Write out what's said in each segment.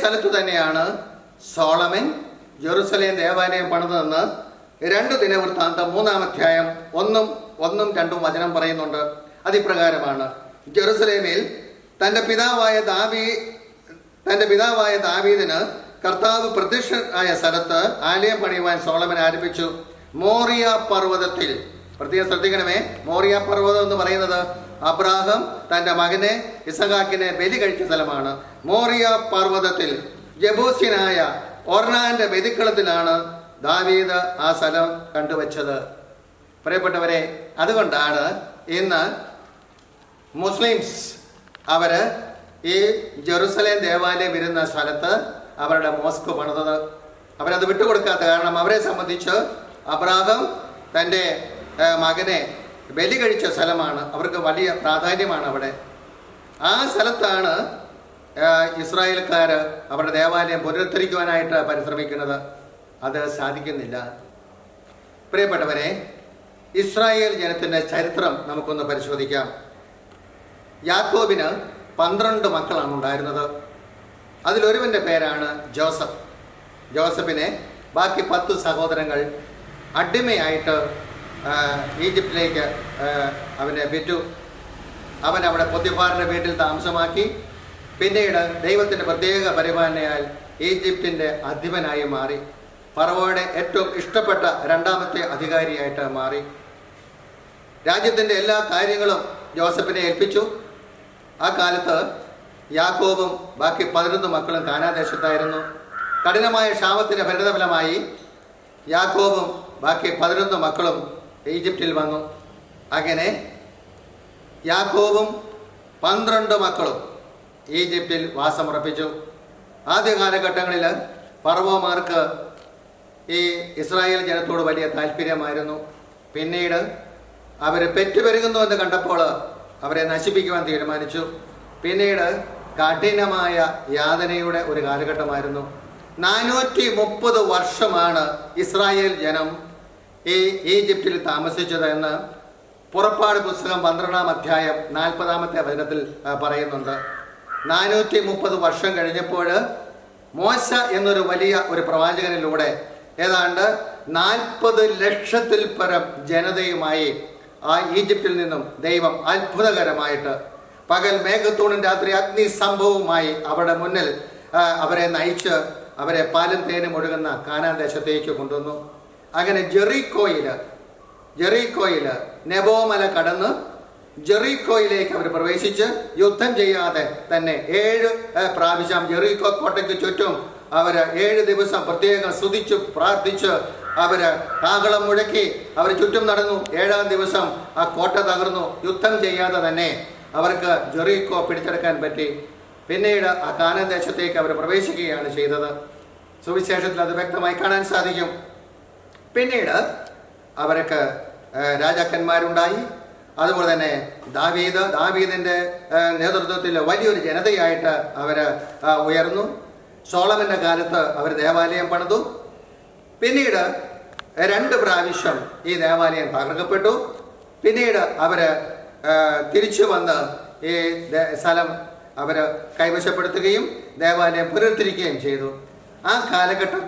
സ്ഥലത്ത് തന്നെയാണ് Solomon Jerusalem ദേവാലയം പണിതെന്ന് രണ്ട് ദിനവൃത്താന്തം മൂന്നാം അധ്യായം ഒന്നും ഒന്നും രണ്ടും വചനം പറയുന്നുണ്ട്. അതിപ്രകാരമാണ്. ജെറുസലേമിൽ തന്റെ പിതാവായ ദാവി തന്റെ പിതാവായ ദാവീദിന് കർത്താവ് പ്രത്യക്ഷനായ സ്ഥലത്ത് ആലയം പണിയുവാൻ സോളമൻ ആരംഭിച്ചു. മോറിയ പർവതത്തിൽ പ്രത്യേകം ശ്രദ്ധിക്കണമേ. മോറിയ പർവതം എന്ന് പറയുന്നത് അബ്രാഹം തന്റെ മകനെ ഇസഹാക്കിനെ ബലി കഴിച്ച സ്ഥലമാണ്. മോറിയ പർവതത്തിൽ ജബൂസ്യനായ ഒർണാന്റെ ബലിക്കളത്തിലാണ് ദാവീദ് ആ സ്ഥലം കണ്ടുവച്ചത്. പ്രിയപ്പെട്ടവരെ അതുകൊണ്ടാണ് ഇന്ന് മുസ്ലിംസ് അവർ ഈ ജെറുസലേം ദേവാലയം വരുന്ന സ്ഥലത്ത് അവരുടെ മോസ്ക് പണിതത്. അവരത് വിട്ടുകൊടുക്കാത്ത കാരണം അവരെ സംബന്ധിച്ച് അബ്രാഹം തന്റെ മകനെ ബലി കഴിച്ച സ്ഥലമാണ്. അവർക്ക് വലിയ പ്രാധാന്യമാണ് അവിടെ. ആ സ്ഥലത്താണ് ഇസ്രായേൽക്കാർ അവരുടെ ദേവാലയം പുനരുദ്ധരിക്കുവാനായിട്ട് പരിശ്രമിക്കുന്നത്. അത് സാധിക്കുന്നില്ല. പ്രിയപ്പെട്ടവരെ ഇസ്രായേൽ ജനത്തിന്റെ ചരിത്രം നമുക്കൊന്ന് പരിശോധിക്കാം. യാക്കോബിന് പന്ത്രണ്ട് മക്കളാണ് ഉണ്ടായിരുന്നത്. അതിലൊരുവന്റെ പേരാണ് ജോസഫ്. ജോസഫിനെ ബാക്കി പത്ത് സഹോദരങ്ങൾ അടിമയായിട്ട് ഈജിപ്തിലേക്ക് അവനെ വിറ്റു. അവൻ അവിടെ പൊത്തിഫാറിന്റെ വീട്ടിൽ താമസമാക്കി. പിന്നീട് ദൈവത്തിന്റെ പ്രത്യേക പരിപാലനയാൽ ഈജിപ്തിന്റെ അധിപനായി മാറി. പറവോയുടെ ഏറ്റവും ഇഷ്ടപ്പെട്ട രണ്ടാമത്തെ അധികാരിയായിട്ട് മാറി. രാജ്യത്തിന്റെ എല്ലാ കാര്യങ്ങളും ജോസഫിനെ ഏൽപ്പിച്ചു. ആ കാലത്ത് യാക്കോബും ബാക്കി പതിനൊന്ന് മക്കളും കാനാദേശത്തായിരുന്നു കഠിനമായ ക്ഷാമത്തിന്റെ ഫലിതഫലമായി യാക്കോബും ബാക്കി പതിനൊന്ന് മക്കളും ഈജിപ്തിൽ വന്നു. അങ്ങനെ യാക്കോബും പന്ത്രണ്ട് മക്കളും ഈജിപ്തിൽ വാസമുറപ്പിച്ചു. ആദ്യ കാലഘട്ടങ്ങളിൽ പർവമാർക്ക് ഈ ഇസ്രായേൽ ജനത്തോട് വലിയ താല്പര്യമായിരുന്നു. പിന്നീട് അവർ പെറ്റുപെരുകുന്നു എന്ന് കണ്ടപ്പോൾ അവരെ നശിപ്പിക്കുവാൻ തീരുമാനിച്ചു. പിന്നീട് കഠിനമായ യാതനയുടെ ഒരു കാലഘട്ടമായിരുന്നു. നാനൂറ്റി മുപ്പത് വർഷമാണ് ഇസ്രായേൽ ജനം ഈ ഈജിപ്തിൽ താമസിച്ചത് എന്ന് പുറപ്പാട് പുസ്തകം പന്ത്രണ്ടാം അധ്യായം നാൽപ്പതാമത്തെ വചനത്തിൽ പറയുന്നുണ്ട്. നാനൂറ്റി മുപ്പത് വർഷം കഴിഞ്ഞപ്പോൾ മോശ എന്നൊരു വലിയ ഒരു പ്രവാചകനിലൂടെ ഏതാണ്ട് നാൽപ്പത് ലക്ഷത്തിൽ പരം ജനതയുമായി ആ ഈജിപ്തിൽ നിന്നും ദൈവം അത്ഭുതകരമായിട്ട് പകൽ മേഘത്തൂണും രാത്രി അഗ്നി സംഭവവുമായി അവരുടെ മുന്നിൽ അവരെ നയിച്ച് അവരെ പാലും തേനും ഒഴുകുന്ന കാനാൻ ദേശത്തേക്ക് കൊണ്ടുവന്നു. അങ്ങനെ ജെറിക്കോയിൽ ജെറിക്കോയിൽ നെബോമല കടന്ന് ജെറിക്കോയിലേക്ക് അവർ പ്രവേശിച്ച് യുദ്ധം ചെയ്യാതെ തന്നെ ഏഴ് പ്രാവശ്യം ജെറിക്കോ കോട്ടയ്ക്ക് ചുറ്റും അവർ ഏഴ് ദിവസം പ്രത്യേകം സ്തുതിച്ച് പ്രാർത്ഥിച്ച് അവർ കാഹളം മുഴക്കി അവർ ചുറ്റും നടന്നു. ഏഴാം ദിവസം ആ കോട്ട തകർന്നു. യുദ്ധം ചെയ്യാതെ തന്നെ അവർക്ക് ജെറിക്കോ പിടിച്ചെടുക്കാൻ പറ്റി. പിന്നീട് ആ കാനൻ ദേശത്തേക്ക് അവർ പ്രവേശിക്കുകയാണ് ചെയ്തത്. സുവിശേഷത്തിൽ അത് വ്യക്തമായി കാണാൻ സാധിക്കും. പിന്നീട് അവർക്ക് രാജാക്കന്മാരുണ്ടായി. അതുപോലെ തന്നെ ദാവീദ് ദാവീദിന്റെ നേതൃത്വത്തിൽ വലിയൊരു ജനതയായിട്ട് അവർ ഉയർന്നു. സോളമന്റെ കാലത്ത് അവർ ദേവാലയം പണിതു. പിന്നീട് രണ്ട് പ്രാവശ്യം ഈ ദേവാലയം തകർക്കപ്പെട്ടു. പിന്നീട് അവർ തിരിച്ചു വന്ന് ഈ സ്ഥലം അവർ കൈവശപ്പെടുത്തുകയും ദേവാലയം പുനരുദ്ധരിക്കുകയും ചെയ്തു. ആ കാലഘട്ടം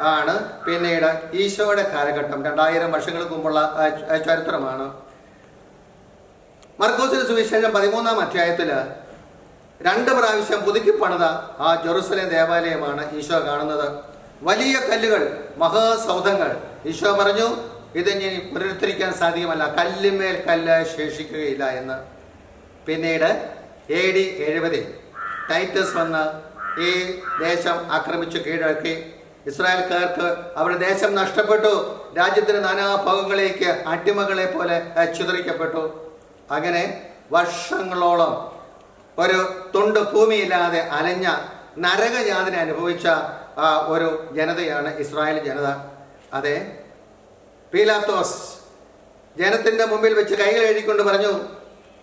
ആണ്. പിന്നീട് ഈശോയുടെ കാലഘട്ടം രണ്ടായിരം വർഷങ്ങൾക്ക് മുമ്പുള്ള ചരിത്രമാണ്. മർക്കോസിന് സുവിശേഷം പതിമൂന്നാം അധ്യായത്തിൽ രണ്ട് പ്രാവശ്യം പുതുക്കി പണിത ആ ജെറുസലേം ദേവാലയമാണ് ഈശോ കാണുന്നത്. വലിയ കല്ലുകൾ മഹാസൗധങ്ങൾ. ഈശോ പറഞ്ഞു ഇത് ഇനി പുനരുദ്ധരിക്കാൻ സാധ്യമല്ല. കല്ലുമേൽ കല്ല് ശേഷിക്കുകയില്ല എന്ന്. പിന്നീട് എ ഡി എഴുപതിൽ ടൈറ്റസ് വന്ന് ഈ ദേശം ആക്രമിച്ചു കീഴടക്കി. ഇസ്രായേൽക്കാർക്ക് അവരുടെ ദേശം നഷ്ടപ്പെട്ടു. രാജ്യത്തിന്റെ നാനാഭാഗങ്ങളിലേക്ക് അടിമകളെ പോലെ ചിതറിക്കപ്പെട്ടു. അങ്ങനെ വർഷങ്ങളോളം ഒരു തുണ്ട് ഭൂമിയില്ലാതെ അലഞ്ഞ നരകയാതന അനുഭവിച്ച ഒരു ജനതയാണ് ഇസ്രായേൽ ജനത. അതെ പീലാത്തോസ് ജനത്തിന്റെ മുമ്പിൽ വെച്ച് കൈകൾ എഴുതിക്കൊണ്ട് പറഞ്ഞു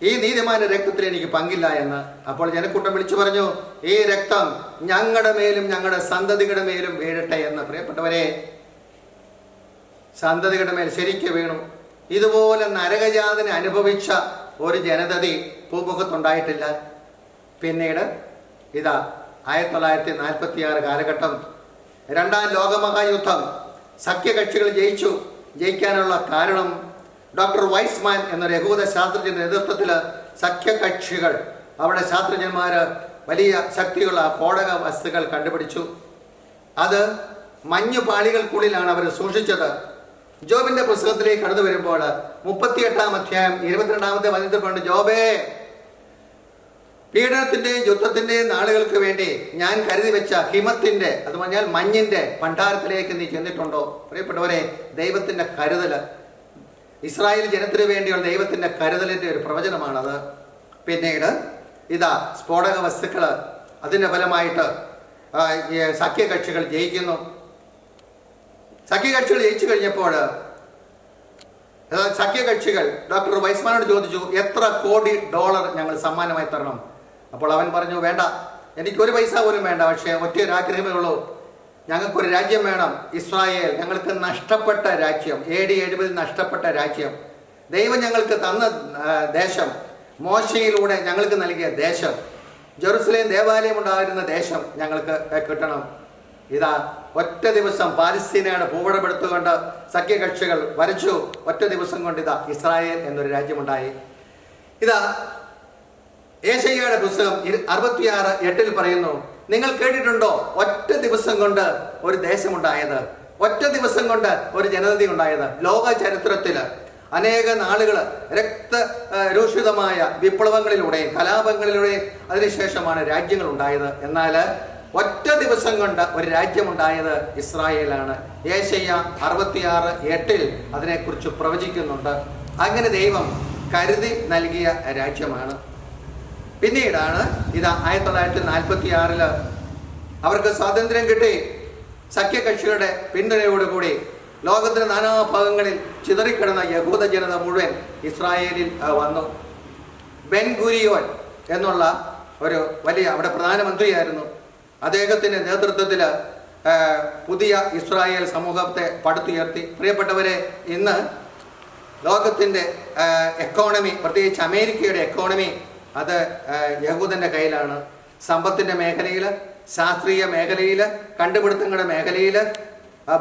ഈ നീതിമാന്റെ രക്തത്തിൽ എനിക്ക് പങ്കില്ല എന്ന് അപ്പോൾ ജനക്കൂട്ടം വിളിച്ചു പറഞ്ഞു ഈ രക്തം ഞങ്ങളുടെ മേലും ഞങ്ങളുടെ സന്തതികളുടെ മേലും വീഴട്ടെ എന്ന്. പ്രിയപ്പെട്ടവരെ സന്തതികളുടെ മേൽ ശരിക്ക് വീണു. ഇതുപോലെ നരകജാതനെ അനുഭവിച്ച ഒരു ജനതതി ഭൂമുഖത്തുണ്ടായിട്ടില്ല. പിന്നീട് ഇതാ ആയിരത്തി തൊള്ളായിരത്തി നാൽപ്പത്തി ആറ് കാലഘട്ടം രണ്ടാം ലോകമഹായുദ്ധം സഖ്യകക്ഷികൾ ജയിച്ചു. ജയിക്കാനുള്ള കാരണം ഡോക്ടർ വൈസ്മാൻ എന്ന യഹൂദ ശാസ്ത്രജ്ഞന്റെ നേതൃത്വത്തിൽ സഖ്യകക്ഷികൾ അവിടെ ശാസ്ത്രജ്ഞന്മാർ വലിയ ശക്തിയുള്ള സ്ഫോടക വസ്തുക്കൾ കണ്ടുപിടിച്ചു. അത് മഞ്ഞു പാളികൾക്കുള്ളിലാണ് അവർ സൂക്ഷിച്ചത്. ജോബിന്റെ പുസ്തകത്തിലേക്ക് കടന്നു വരുമ്പോൾ മുപ്പത്തിയെട്ടാം അധ്യായം ഇരുപത്തിരണ്ടാമത്തെ വചനത്തിൽ കൊണ്ട് ജോബേ പീഡനത്തിന്റെയും യുദ്ധത്തിന്റെയും നാളുകൾക്ക് വേണ്ടി ഞാൻ കരുതി വെച്ച ഹിമത്തിന്റെ അത് പറഞ്ഞാൽ മഞ്ഞിന്റെ ഭണ്ഡാരത്തിലേക്ക് നീ ചെന്നിട്ടുണ്ടോ? പ്രിയപ്പെട്ടവരെ ദൈവത്തിന്റെ കരുതൽ ഇസ്രായേൽ ജനത്തിന് വേണ്ടിയുള്ള ദൈവത്തിന്റെ കരുതലിന്റെ ഒരു പ്രവചനമാണത്. പിന്നീട് ഇതാ സ്ഫോടക വസ്തുക്കൾ അതിന്റെ ഫലമായിട്ട് സഖ്യകക്ഷികൾ ജയിക്കുന്നു. സഖ്യകക്ഷികൾ ജയിച്ചു കഴിഞ്ഞപ്പോൾ സഖ്യകക്ഷികൾ ഡോക്ടർ വൈസ്മാനോട് ചോദിച്ചു എത്ര കോടി ഡോളർ ഞങ്ങൾ സമ്മാനമായി തരണം? അപ്പോൾ അവൻ പറഞ്ഞു വേണ്ട എനിക്ക് ഒരു പൈസ പോലും വേണ്ട പക്ഷേ ഒറ്റ ഒരു ആഗ്രഹമേ ഉള്ളൂ. ഞങ്ങൾക്കൊരു രാജ്യം വേണം ഇസ്രായേൽ. ഞങ്ങൾക്ക് നഷ്ടപ്പെട്ട രാജ്യം എ ഡി എഴുപതിൽ നഷ്ടപ്പെട്ട രാജ്യം. ദൈവം ഞങ്ങൾക്ക് തന്ന ദേശം. മോശയിലൂടെ ഞങ്ങൾക്ക് നൽകിയ ദേശം. ജെറുസലേം ദേവാലയം ഉണ്ടായിരുന്ന ദേശം ഞങ്ങൾക്ക് കിട്ടണം. ഇതാ ഒറ്റ ദിവസം പാലസ്തീനയുടെ ഭൂപടമെടുത്തുകൊണ്ട് സഖ്യകക്ഷികൾ വരച്ചു. ഒറ്റ ദിവസം കൊണ്ട് ഇതാ ഇസ്രായേൽ എന്നൊരു രാജ്യമുണ്ടായി. ഇതാ ഏശയ്യയുടെ പുസ്തകം അറുപത്തിയാറ് എട്ടിൽ പറയുന്നു നിങ്ങൾ കേട്ടിട്ടുണ്ടോ? ഒറ്റ ദിവസം കൊണ്ട് ഒരു ദേശമുണ്ടായത്. ഒറ്റ ദിവസം കൊണ്ട് ഒരു ജനതതി ഉണ്ടായത്. ലോക ചരിത്രത്തിൽ അനേക നാളുകൾ രക്ത രൂഷിതമായ വിപ്ലവങ്ങളിലൂടെയും കലാപങ്ങളിലൂടെയും അതിനുശേഷമാണ് രാജ്യങ്ങൾ ഉണ്ടായത്. എന്നാൽ ഒറ്റ ദിവസം കൊണ്ട് ഒരു രാജ്യമുണ്ടായത് ഇസ്രായേലാണ്. ഏശയ്യ അറുപത്തിയാറ് എട്ടിൽ അതിനെക്കുറിച്ച് പ്രവചിക്കുന്നുണ്ട്. അങ്ങനെ ദൈവം കരുതി നൽകിയ രാജ്യമാണ്. പിന്നീടാണ് ഇത് ആയിരത്തി തൊള്ളായിരത്തി നാൽപ്പത്തി ആറിൽ അവർക്ക് സ്വാതന്ത്ര്യം കിട്ടി. സഖ്യകക്ഷികളുടെ പിന്തുണയോടുകൂടി ലോകത്തിന്റെ നാനാഭാഗങ്ങളിൽ ചിതറിക്കിടന്ന യഹൂദ ജനത മുഴുവൻ ഇസ്രായേലിൽ വന്നു. ബെൻ ഗുരിയോൻ എന്നുള്ള ഒരു വലിയ അവിടെ പ്രധാനമന്ത്രിയായിരുന്നു. അദ്ദേഹത്തിന്റെ നേതൃത്വത്തിൽ പുതിയ ഇസ്രായേൽ സമൂഹത്തെ പടുത്തുയർത്തി. പ്രിയപ്പെട്ടവരെ ഇന്ന് ലോകത്തിന്റെ എക്കോണമി പ്രത്യേകിച്ച് അമേരിക്കയുടെ എക്കോണമി അത് യഹൂദന്റെ കയ്യിലാണ്. സമ്പത്തിന്റെ മേഖലയിൽ ശാസ്ത്രീയ മേഖലയിൽ കണ്ടുപിടുത്തങ്ങളുടെ മേഖലയിൽ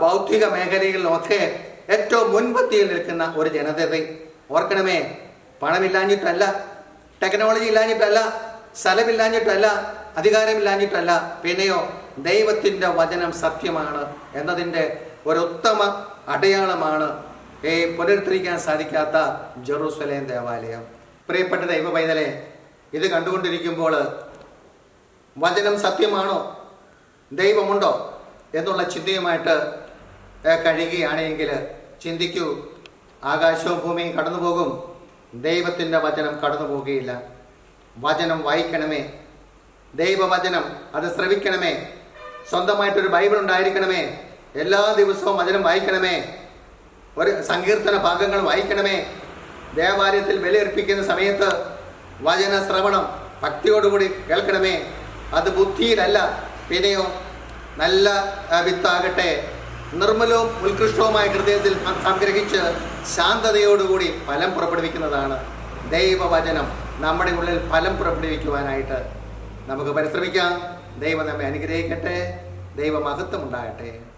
ബൗദ്ധിക മേഖലകളിലൊക്കെ ഏറ്റവും മുൻപത്തിയിൽ നിൽക്കുന്ന ഒരു ജനതയെ ഓർക്കണമേ. പണമില്ലാഞ്ഞിട്ടല്ല ടെക്നോളജി ഇല്ലാഞ്ഞിട്ടല്ല സ്ഥലമില്ലാഞ്ഞിട്ടല്ല അധികാരമില്ലാഞ്ഞിട്ടല്ല. പിന്നെയോ ദൈവത്തിന്റെ വചനം സത്യമാണ് എന്നതിന്റെ ഒരു ഉത്തമ അടയാളമാണ് ഈ പുനരുദ്ധരിക്കാൻ സാധിക്കാത്ത ജെറൂസലേം ദേവാലയം. പ്രിയപ്പെട്ട ദൈവ പൈതലെ ഇത് കണ്ടുകൊണ്ടിരിക്കുമ്പോൾ വചനം സത്യമാണോ? ദൈവമുണ്ടോ? എന്നുള്ള ചിന്തയുമായിട്ട് കഴിയുകയാണെങ്കിൽ ചിന്തിക്കൂ. ആകാശവും ഭൂമിയും കടന്നു പോകും ദൈവത്തിന്റെ വചനം കടന്നു പോകുകയില്ല വചനം വായിക്കണമേ. ദൈവവചനം അത് ശ്രവിക്കണമേ. സ്വന്തമായിട്ടൊരു ബൈബിൾ ഉണ്ടായിരിക്കണമേ. എല്ലാ ദിവസവും വചനം വായിക്കണമേ. ഒരു സങ്കീർത്തന ഭാഗങ്ങൾ വായിക്കണമേ. ദേവാലയത്തിൽ വിലയർപ്പിക്കുന്ന സമയത്ത് വചന ശ്രവണം ഭക്തിയോടുകൂടി കേൾക്കണമേ. അത് ബുദ്ധിയിലല്ല. പിന്നെയോ നല്ല വിത്താകട്ടെ. നിർമ്മലവും ഉത്കൃഷ്ടവുമായ ഹൃദയത്തിൽ സംഗ്രഹിച്ച് ശാന്തതയോടുകൂടി ഫലം പുറപ്പെടുവിക്കുന്നതാണ് ദൈവവചനം. നമ്മുടെ ഉള്ളിൽ ഫലം പുറപ്പെടുവിക്കുവാനായിട്ട് നമുക്ക് പരിശ്രമിക്കാം. ദൈവം നമ്മെ അനുഗ്രഹിക്കട്ടെ. ദൈവമഹത്വം ഉണ്ടാകട്ടെ